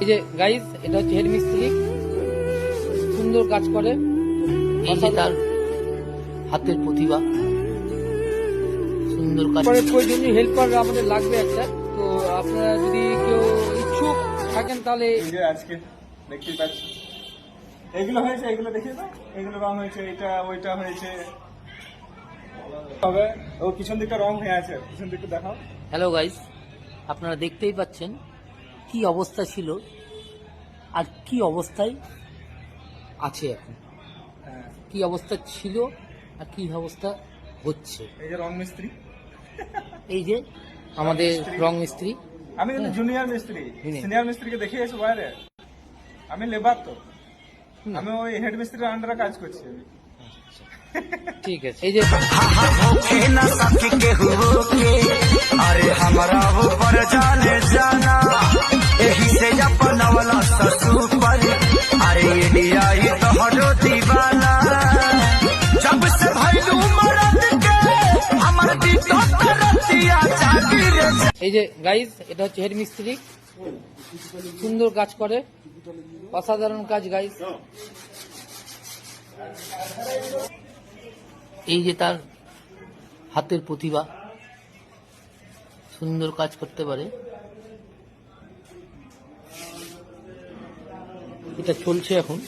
এই যে গাইস এটা হচ্ছে হেড মিস্ত্রি সুন্দর কাজ করে। তার হাতের প্রতিভা। সুন্দর কাজ পরে প্রয়োজনীয় হেল্পার আমাদের লাগবে একটা। তো আপনারা যদি কেউ ইচ্ছুক থাকেন তাহলে এই যে আজকে দেখতেই পাচ্ছি। এগুলো হয়েছে এগুলো দেখিয়ে দাও। এগুলো রং হয়েছে এটা ওইটা হয়েছে। তবে ও পিছন দিকটা রং হয়ে আছে। পিছন দিকটা দেখাও। হ্যালো গাইস আপনারা দেখতেই পাচ্ছেন কি অবস্থা ছিল? আর কি অবস্থায় আছে এখন? হ্যাঁ। কি অবস্থা ছিল আর কি অবস্থা হচ্ছে? এই যে মিস্ত্রি। এই যে আমাদের রং মিস্ত্রি। আমি কিন্তু হ্যাঁ। জুনিয়র মিস্ত্রি। সিনিয়র মিস্ত্রিকে দেখে এসে বাইরে। আমি লেবার তো। আমি ওই হেড মিস্ত্রির আন্ডারে কাজ করছি ঠিক আছে। এই যে এই যে গাইস এটা হচ্ছে হেড মিস্ত্রি সুন্দর কাজ করে। অসাধারণ কাজ গাইস এই যে তার হাতের প্রতিভা। সুন্দর কাজ করতে পারে। এটা চলছে এখন।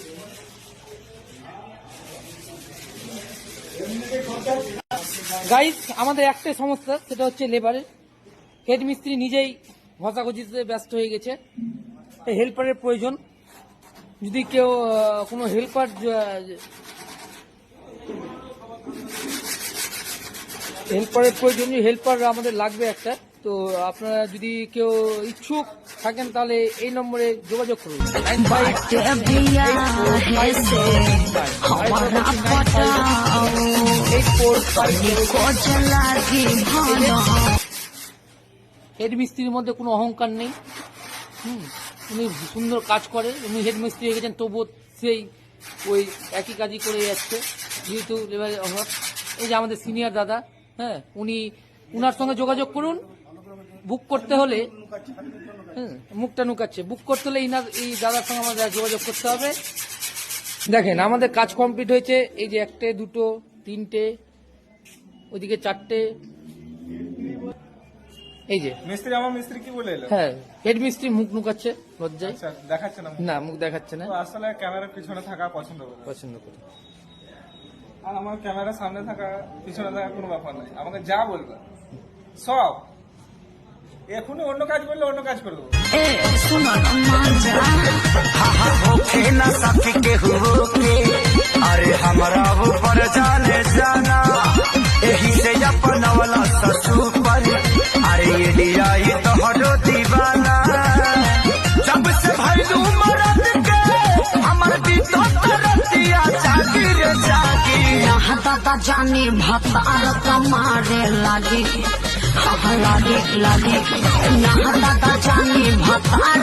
গাইস আমাদের একটাই সমস্যা, সেটা হচ্ছে লেবারের হেড মিস্ত্রি নিজেই ঘষাঘষিতে ব্যস্ত হয়ে গেছে। হেল্পারের প্রয়োজন। যদি কেউ কোনো হেল্পার হেল্পারের প্রয়োজন হেল্পার আমাদের লাগবে একটা তো আপনারা যদি কেউ ইচ্ছুক থাকেন তাহলে এই নম্বরে যোগাযোগ করুন। হেড মিস্ত্রির মধ্যে কোনো অহংকার নেই। হুম, উনি সুন্দর কাজ করে, উনি হেড মিস্ত্রি হয়ে গেছেন, তবুও সেই ওই একই কাজই করে যাচ্ছে, যেহেতু লেবারের অভাব। এই যে আমাদের সিনিয়র দাদা হ্যাঁ উনি, উনার সঙ্গে যোগাযোগ করুন বুক করতে হলে হ্যাঁ মুখটা নুকাচ্ছে। বুক করতে হলে ইনার, এই দাদার সঙ্গে আমাদের যোগাযোগ করতে হবে। দেখেন, আমাদের কাজ কমপ্লিট হয়েছে, এই যে একটা, দুটো, তিনটে, ওইদিকে চারটে এই যে। মিস্ত্রি আমার মিস্ত্রি কি বলে এলো? হ্যাঁ হেড মিস্ত্রি মুখ নুকাচ্ছে লজ্জায়। আচ্ছা দেখাচ্ছে না না মুখ দেখাচ্ছে না। তো আসলে ক্যামেরা পিছনে থাকা পছন্দ করে। পছন্দ করে। আর আমার ক্যামেরার সামনে থাকা পিছনে থাকা কোনো ব্যাপার নাই। আমাকে যা বলবে সব। এখনই অন্য কাজ করলে অন্য কাজ করে দেবো। দাদা জানে ভাত আর তোমারে লাগে। লাগে লাগে। না দাদা জানে ভাত আর